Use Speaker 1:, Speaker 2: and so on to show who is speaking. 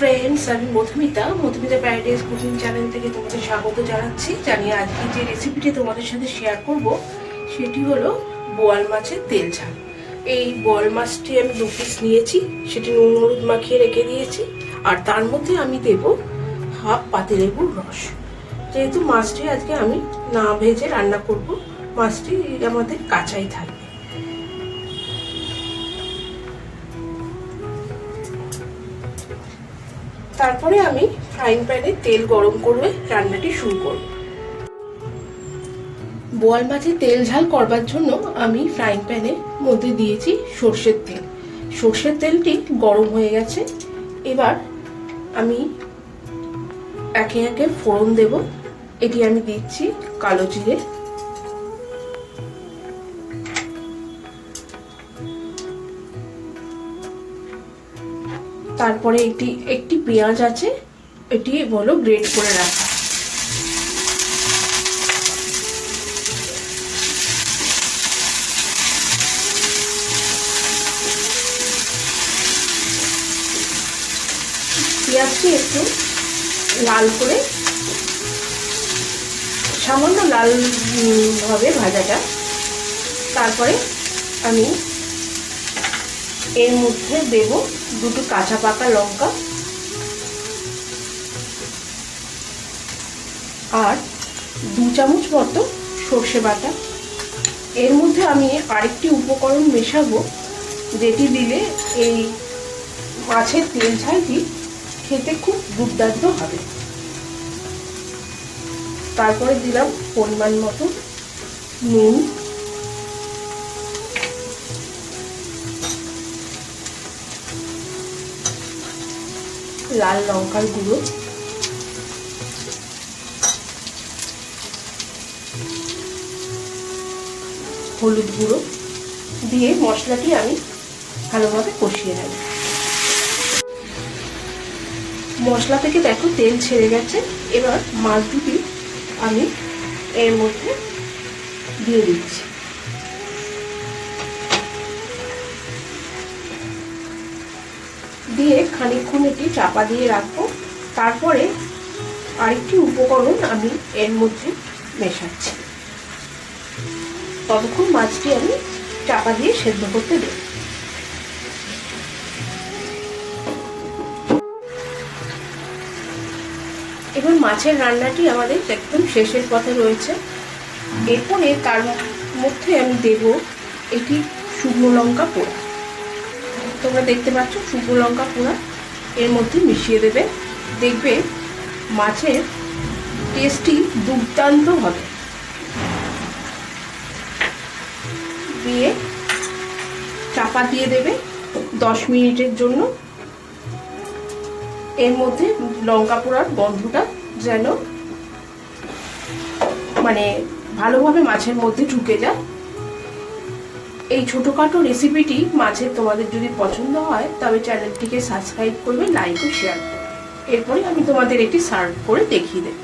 Speaker 1: Friends আমি Madhumita. Madhumita paradise cooking channel থেকে তোমাদের স্বাগত জানাচ্ছি। জানিয়ে আজকে যে রেসিপিটি তোমাদের সাথে শেয়ার করব, সেটি হলো বোয়াল মাছের তেল ঝাল। এই বোয়াল মাছটি আমি দু পিস নিয়েছি, সেটি নুন হলুদ মাখিয়ে রেখে দিয়েছি, আর তার মধ্যে আমি দেব হাফ পাতিলেবুর রস। যেহেতু মাছটি আজকে আমি না ভেজে রান্না করব, মাছটি আমাদের কাঁচাই থাকবে। তারপরে আমি ফ্রাইং প্যানে তেল গরম করে রান্নাটি শুরু করব। বোয়াল মাছের তেল ঝাল করবার জন্য আমি ফ্রাইং প্যানের মধ্যে দিয়েছি সর্ষের তেল। সর্ষের তেলটি গরম হয়ে গেছে। এবার আমি একে একে ফোড়ন দেব। এটি আমি দিচ্ছি কালো জিরে তারপরে একটি একটি পেঁয়াজ আছে, এটি বলো গ্রেট করে রাখা। পেঁয়াজটি একটু লাল করে, সামান্য লাল হবে ভাজাটা। তারপরে আমি এর মধ্যে দেব দুটো কাঁচা পাকা লঙ্কা আর দু চামচ মতো সর্ষে বাটা। এর মধ্যে আমি আরেকটি উপকরণ মেশাবো, যেটি দিলে এই মাছের তেল ঝালটি খেতে খুব দুর্দান্ত হবে। তারপরে দিলাম পরিমাণ মতো নুন। লাল লঙ্কার গুঁড়ো। হলুদ গুঁড়ো দিয়ে মশলাটি আমি ভালোভাবে কষিয়ে নেব। মশলা থেকে দেখো তেল ছেড়ে গেছে। এবার মাছ দুটি আমি এর মধ্যে দিয়ে দিচ্ছি। দিয়ে খানিকক্ষণ এটি চাপা দিয়ে রাখব। তারপরে আরেকটি উপকরণ আমি এর মধ্যে মেশাচ্ছি। ততক্ষণ মাছটি আমি চাপা দিয়ে সেদ্ধ করতে দেব। এবার মাছের রান্নাটি আমাদের একদম শেষের পথে রয়েছে। এরপরে তার মধ্যে আমি দেব এটি শুকনো লঙ্কা পোড়া। তোমরা দেখতে পাচ্ছ শুকনো লঙ্কা পোড়া এর মধ্যে মিশিয়ে দেবে। দেখবে মাছের টেস্টটি দুর্দান্ত হবে। দিয়ে চাপা দিয়ে দেবে দশ মিনিটের জন্য। এর মধ্যে লঙ্কা পোড়ার গন্ধটা যেন মানে ভালোভাবে মাছের মধ্যে ঢুকে যায়। এই ছোটোখাটো রেসিপিটি মাছের তোমাদের যদি পছন্দ হয়, তবে চ্যানেলটিকে সাবস্ক্রাইব করবে লাইক ও শেয়ার করবে। এরপরে আমি তোমাদের এটি সার্ভ করে দেখিয়ে দেবো।